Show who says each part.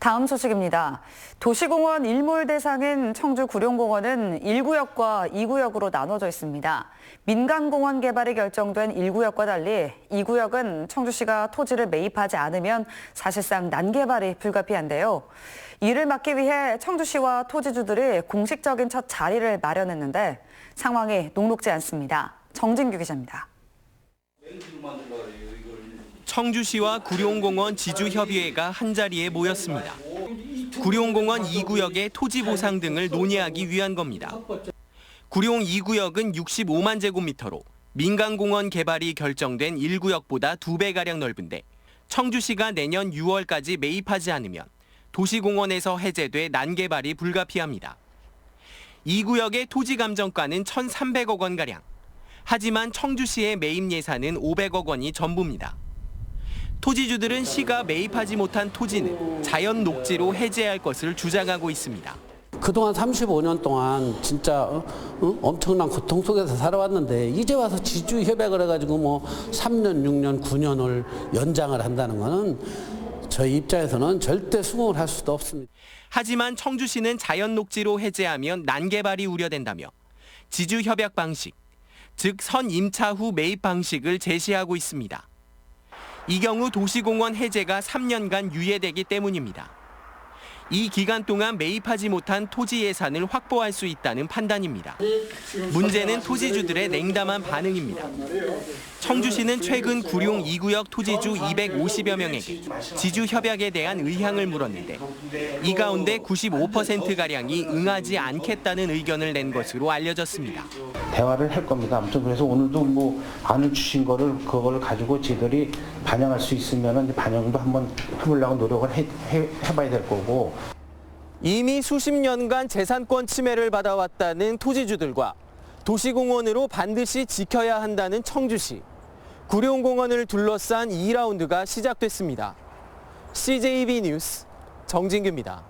Speaker 1: 다음 소식입니다. 도시공원 일몰 대상인 청주 구룡공원은 1구역과 2구역으로 나눠져 있습니다. 민간공원 개발이 결정된 1구역과 달리 2구역은 청주시가 토지를 매입하지 않으면 사실상 난개발이 불가피한데요. 이를 막기 위해 청주시와 토지주들이 공식적인 첫 자리를 마련했는데 상황이 녹록지 않습니다. 정진규 기자입니다.
Speaker 2: 청주시와 구룡공원 지주협의회가 한자리에 모였습니다. 구룡공원 2구역의 토지 보상 등을 논의하기 위한 겁니다. 구룡 2구역은 65만 제곱미터로 민간공원 개발이 결정된 1구역보다 2배가량 넓은데 청주시가 내년 6월까지 매입하지 않으면 도시공원에서 해제돼 난개발이 불가피합니다. 2구역의 토지 감정가는 1,300억 원가량. 하지만 청주시의 매입 예산은 500억 원이 전부입니다. 토지주들은 시가 매입하지 못한 토지는 자연 녹지로 해제할 것을 주장하고 있습니다.
Speaker 3: 그동안 35년 동안 진짜 어? 어? 엄청난 고통 속에서 살아왔는데 이제 와서 지주 협약을 해가지고 뭐 3년, 6년, 9년을 연장을 한다는 거는 저희 입장에서는 절대 수긍을 할 수도 없습니다.
Speaker 2: 하지만 청주시는 자연 녹지로 해제하면 난개발이 우려된다며 지주 협약 방식, 즉 선임차 후 매입 방식을 제시하고 있습니다. 이 경우 도시공원 해제가 3년간 유예되기 때문입니다. 이 기간 동안 매입하지 못한 토지 예산을 확보할 수 있다는 판단입니다. 문제는 토지주들의 냉담한 반응입니다. 청주시는 최근 구룡 2구역 토지주 250여 명에게 지주 협약에 대한 의향을 물었는데 이 가운데 95%가량이 응하지 않겠다는 의견을 낸 것으로 알려졌습니다.
Speaker 4: 대화를 할 겁니다. 아무튼 그래서 오늘도 뭐 안을 주신 거를 그걸 가지고 지들이 반영할 수 있으면 반영도 한번 해보려고 노력을 해, 해, 해봐야 될 거고
Speaker 2: 이미 수십 년간 재산권 침해를 받아왔다는 토지주들과 도시공원으로 반드시 지켜야 한다는 청주시. 구룡공원을 둘러싼 2라운드가 시작됐습니다. CJB 뉴스 정진규입니다.